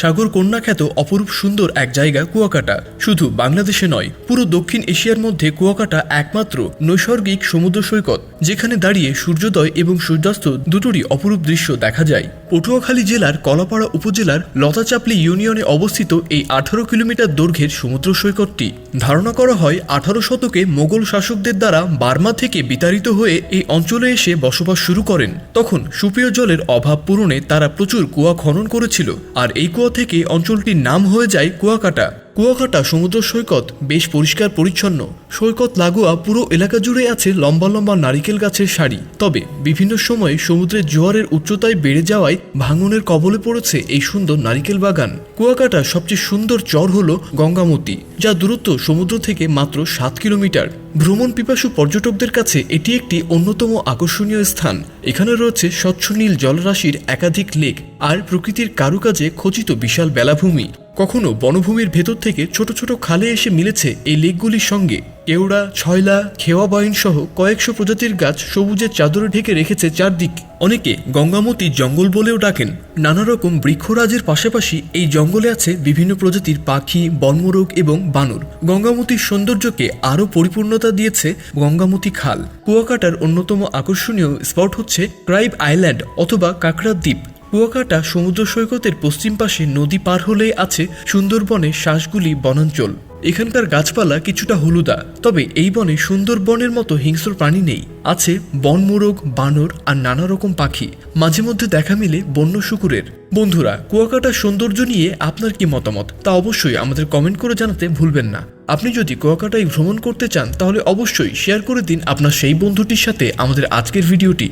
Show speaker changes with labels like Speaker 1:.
Speaker 1: সাগর কন্যা খ্যাত অপরূপ সুন্দর এক জায়গা কুয়াকাটা। শুধু বাংলাদেশে নয়, পুরো দক্ষিণ এশিয়ার মধ্যে কুয়াকাটা একমাত্র নৈসর্গিক সমুদ্র সৈকত, যেখানে দাঁড়িয়ে সূর্যোদয় এবং সূর্যাস্ত দুটোরই অপরূপ দৃশ্য দেখা যায়। পটুয়াখালী জেলার কলাপাড়া উপজেলার লতাচাপলি ইউনিয়নে অবস্থিত এই আঠারো কিলোমিটার দৈর্ঘ্যের সমুদ্র সৈকতটি, ধারণা করা হয় আঠারো শতকে মোগল শাসকদের দ্বারা বার্মা থেকে বিতাড়িত হয়ে এই অঞ্চলে এসে বসবাস শুরু করেন। তখন সুপেয় জলের অভাব পূরণে তারা প্রচুর কুয়া খনন করেছিল, আর এই কুয়া থেকে অঞ্চলটির নাম হয়ে যায় কুয়াকাটা। কুয়াকাটা সমুদ্র সৈকত বেশ পরিষ্কার পরিচ্ছন্ন সৈকত লাগোয়া পুরো এলাকা জুড়ে আছে লম্বা লম্বা নারিকেল গাছের সারি। তবে বিভিন্ন সময়ে সমুদ্রের জোয়ারের উচ্চতায় বেড়ে যাওয়ায় ভাঙনের কবলে পড়েছে এই সুন্দর নারিকেল বাগান। কুয়াকাটার সবচেয়ে সুন্দর চর হল গঙ্গামতি, যা দূরত্ব সমুদ্র থেকে মাত্র সাত কিলোমিটার। ভ্রমণ পিপাসু পর্যটকদের কাছে এটি একটি অন্যতম আকর্ষণীয় স্থান। এখানে রয়েছে স্বচ্ছ নীল জলরাশির একাধিক লেক আর প্রকৃতির কারুকাজে খচিত বিশাল বেলাভূমি। কখনো বনভূমির ভেতর থেকে ছোট ছোট খালে এসে মিলেছে এই লেকগুলির সঙ্গে। কেওড়া ছয়লা, খেওয়া সহ কয়েকশো প্রজাতির গাছ সবুজের চাদরে ঢেকে রেখেছে চারদিক। অনেকে গঙ্গামতি জঙ্গল বলেও ডাকেন। নানা রকম বৃক্ষরাজের পাশাপাশি এই জঙ্গলে আছে বিভিন্ন প্রজাতির পাখি বর্মরোগ এবং বানর। গঙ্গামতির সৌন্দর্যকে আরও পরিপূর্ণতা দিয়েছে গঙ্গামতি খাল। কুয়াকাটার অন্যতম আকর্ষণীয় স্পট হচ্ছে ক্রাইব আইল্যান্ড অথবা কাকড়ার দ্বীপ। কুয়াকাটা সমুদ্র সৈকতের পশ্চিম পাশে নদী পার হলেই আছে সুন্দরবনের শ্বাসগুলি বনাঞ্চল। এখানকার গাছপালা কিছুটা হলুদা, তবে এই বনে সুন্দরবনের মতো হিংস্র প্রাণী নেই। আছে বনমোরগ বানর আর নানা রকম পাখি। মাঝে মধ্যে দেখা মিলে বন্য শুকুরের। বন্ধুরা, কুয়াকাটার সৌন্দর্য নিয়ে আপনার কি মতামত? তা অবশ্যই আমাদের কমেন্ট করে জানাতে ভুলবেন না। আপনি যদি কুয়াকাটায় ভ্রমণ করতে চান, তাহলে অবশ্যই শেয়ার করে দিন আপনার সেই বন্ধুটির সাথে আমাদের আজকের ভিডিওটি।